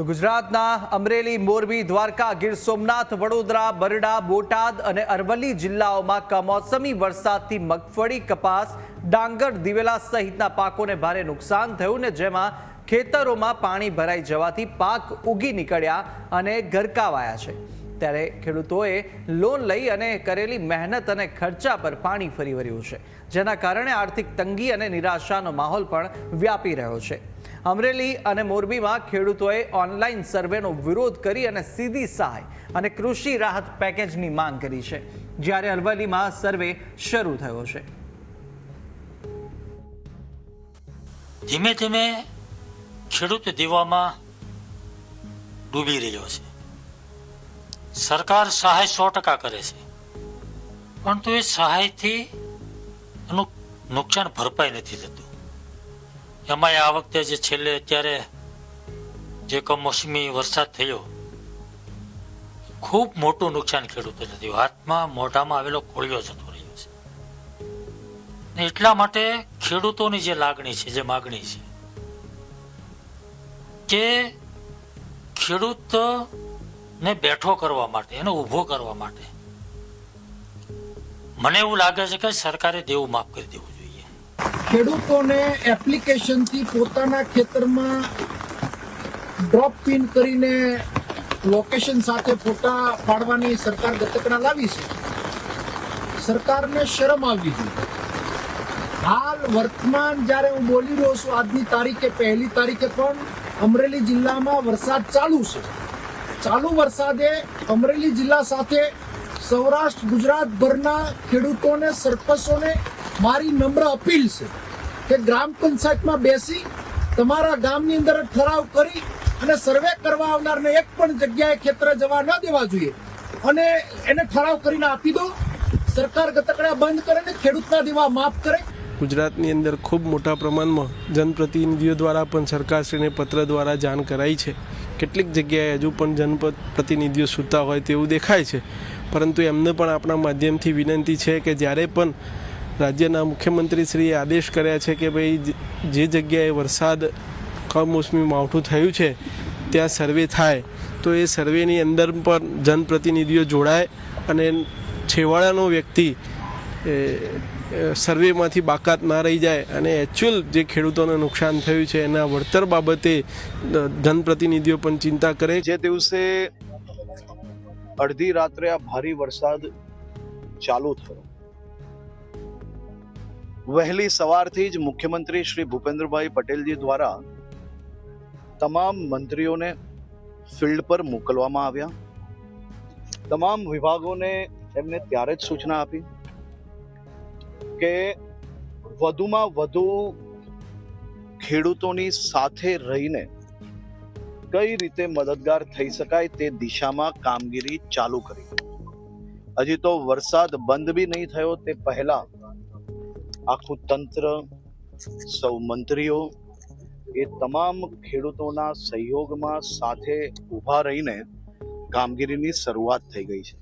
તો ગુજરાતના અમરેલી, મોરબી, દ્વારકા, ગીર સોમનાથ, વડોદરા, બરડા, બોટાદ અને અરવલ્લી જિલ્લાઓમાં કમોસમી વરસાદથી મગફળી કપાસ, ડાંગર, દિવેલા સહિતના પાકોને ભારે નુકસાન થયું ને જેમાં ખેતરોમાં પાણી ભરાઈ જવાથી પાક ઉગી નીકળ્યા અને ગરકાવાયા છે. ત્યારે ખેડૂતોએ લોન લઈ અને કરેલી મહેનત અને ખર્ચા પર પાણી ફરી વળ્યું છે, જેના કારણે આર્થિક તંગી અને નિરાશાનો માહોલ પણ વ્યાપી રહ્યો છે. અમરેલી અને મોરબીમાં ખેડૂતોએ ઓનલાઈન સર્વેનો વિરોધ કરી અને સીધી સહાય અને કૃષિ રાહત પેકેજની માંગ કરી છે, જ્યારે અરવલ્લીમાં સર્વે શરૂ થયો છે. ધીમે ધીમે ખેડૂત દેવામાં ડૂબી રહ્યો છે. સરકાર સહાય સો ટકા કરે છે. પરંતુ એ સહાયથી નુકસાન ભરપાઈ નથી થતું. એમાં આ વખતે જે છેલ્લે અત્યારે જે કમોસમી વરસાદ થયો, ખૂબ મોટું નુકસાન ખેડૂતોને થયું. હાથમાં મોઢામાં આવેલો કોળિયો જતો રહ્યો છે. એટલા માટે ખેડૂતોની જે લાગણી છે, જે માગણી છે, કે ખેડૂતને બેઠો કરવા માટે, એને ઊભો કરવા માટે. મને એવું લાગે છે કે સરકારે દેવું માફ કરી દેવું જોઈએ. ખેડૂતોને એપ્લિકેશનથી પોતાના ખેતરમાં ડ્રોપ પિન કરીને લોકેશન સાથે ફોટા પાડવાની સરકાર ગતકડા લાવી છે. સરકારને શરમ આવવી જોઈએ. હાલ વર્તમાન જ્યારે હું બોલી રહ્યો છું, આજની તારીખે પહેલી તારીખે પણ અમરેલી જિલ્લામાં વરસાદ ચાલુ છે. ચાલુ વરસાદે અમરેલી જિલ્લા સાથે સૌરાષ્ટ્ર ગુજરાતભરના ખેડૂતોને, સરપંચોને મારી નમ્ર અપીલ છે કે ગ્રામ પંચાયતમાં બેસી તમારા ગામની અંદર ઠરાવ કરી અને સર્વે કરવા આવનારને એક પણ જગ્યાએ ખેતર જવા ન દેવા જોઈએ. અને એને ઠરાવ કરીને આપી દો. સરકાર ગતકડા બંધ કરે ને ખેડૂતના દેવા માફ કરે. ગુજરાતની અંદર ખૂબ મોટા પ્રમાણમાં જનપ્રતિનિધિઓ દ્વારા પણ સરકારશ્રીને પત્ર દ્વારા જાણ કરાઈ છે. કેટલીક જગ્યાએ હજુ પણ જનપ્રતિનિધિઓ સૂતા હોય તેવું દેખાય છે. પરંતુ એમને પણ આપણા માધ્યમથી વિનંતી છે કે જ્યારે પણ રાજ્યના મુખ્યમંત્રીશ્રીએ આદેશ કર્યા છે કે ભાઈ, જે જગ્યાએ વરસાદ કમોસમી માવઠું થયું છે, ત્યાં સર્વે થાય, તો એ સર્વેની અંદર પણ જનપ્રતિનિધિઓ જોડાય અને છેવાડાનો વ્યક્તિ સર્વેમાંથી બાકાત ના રહી જાય અને એકચ્યુઅલ જે ખેડૂતોને નુકસાન થયું છે એના વળતર બાબતે જનપ્રતિનિધિઓ પણ ચિંતા કરે. જે દિવસે અડધી રાત્રે આ ભારે વરસાદ ચાલુ થયો. વહેલી સવારથી જ મુખ્યમંત્રી શ્રી ભૂપેન્દ્રભાઈ પટેલજી દ્વારા તમામ મંત્રીઓને ફિલ્ડ પર મોકલવામાં આવ્યા. તમામ વિભાગોને એમને ત્યારે જ સૂચના આપી. કે વધુમાં વધુ ખેડૂતોની સાથે રહીને કઈ રીતે મદદગાર થઈ શકાય તે દિશામાં કામગીરી ચાલુ કરી. હજી તો વરસાદ બંધ બી નહીં થયો તે પહેલા આખું તંત્ર, સૌ મંત્રીઓ એ તમામ ખેડૂતોના સહયોગમાં સાથે ઊભા રહીને કામગીરીની શરૂઆત થઈ ગઈ છે.